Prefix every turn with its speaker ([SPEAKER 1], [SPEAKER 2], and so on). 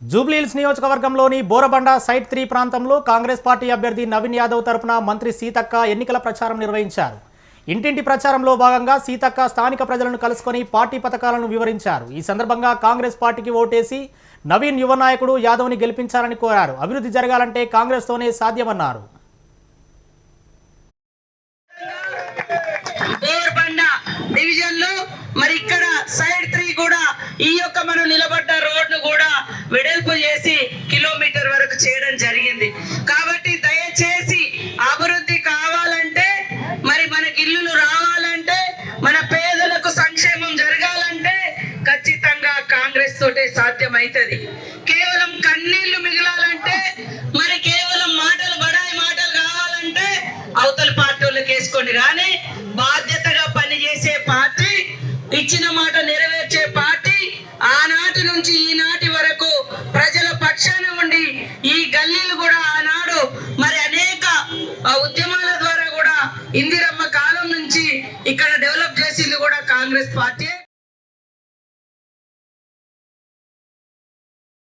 [SPEAKER 1] జూబ్లీహిల్స్ నియోజకవర్గంలోని Borabanda site three ప్రాంతంలో Congress party అభ్యర్థి నవీన్ యాదవ్ తరపున మంత్రి సీతక్క ఎన్నికల ప్రచారం నిర్వహించారు. ఇంటింటి ప్రచారంలో భాగంగా సీతక్క స్థానిక ప్రజలను కలుసుకొని పార్టీ పథకాలను వివరించారు. ఈ సందర్భంగా కాంగ్రెస్ పార్టీకి ఓటేసి నవీన్ యువ నాయకుడు యాదవ్ని గెలిపించాలని కోరారు. అభివృద్ధి జరగాలంటే కాంగ్రెస్తోనే సాధ్యమన్నారు.
[SPEAKER 2] మరి ఇక్కడ సైడ్ త్రీ కూడా ఈ యొక్క మనం నిలబడ్డ వెడల్పు చేసి కిలోమీటర్ వరకు చేయడం జరిగింది. కాబట్టి దయచేసి అభివృద్ధి కావాలంటే మరి మనకి ఇల్లులు రావాలంటే మన పేదలకు సంక్షేమం జరగాలంటే ఖచ్చితంగా కాంగ్రెస్ తోటే సాధ్యమైతది. కేవలం కన్నీళ్ళు మిగలాలంటే మరి కేవలం మాటలు బడాయి మాటలు కావాలంటే అవతల పార్టీలకు వేసుకోండి కానీ బాధ్యతగా పనిచేసే పార్టీ ఇచ్చిన మాట నెరవేర్ పార్టీ ఆనాటి నుంచి ఈనాటి వరకు ప్రజల పక్షాన ఉండి ఈ గల్లీలు కూడా ఆనాడు మరి అనేక ఆ, ఉద్యమాల ద్వారా కూడా ఇందిరమ్మ కాలం నుంచి ఇక్కడ డెవలప్ చేసింది కూడా కాంగ్రెస్ పార్టీ.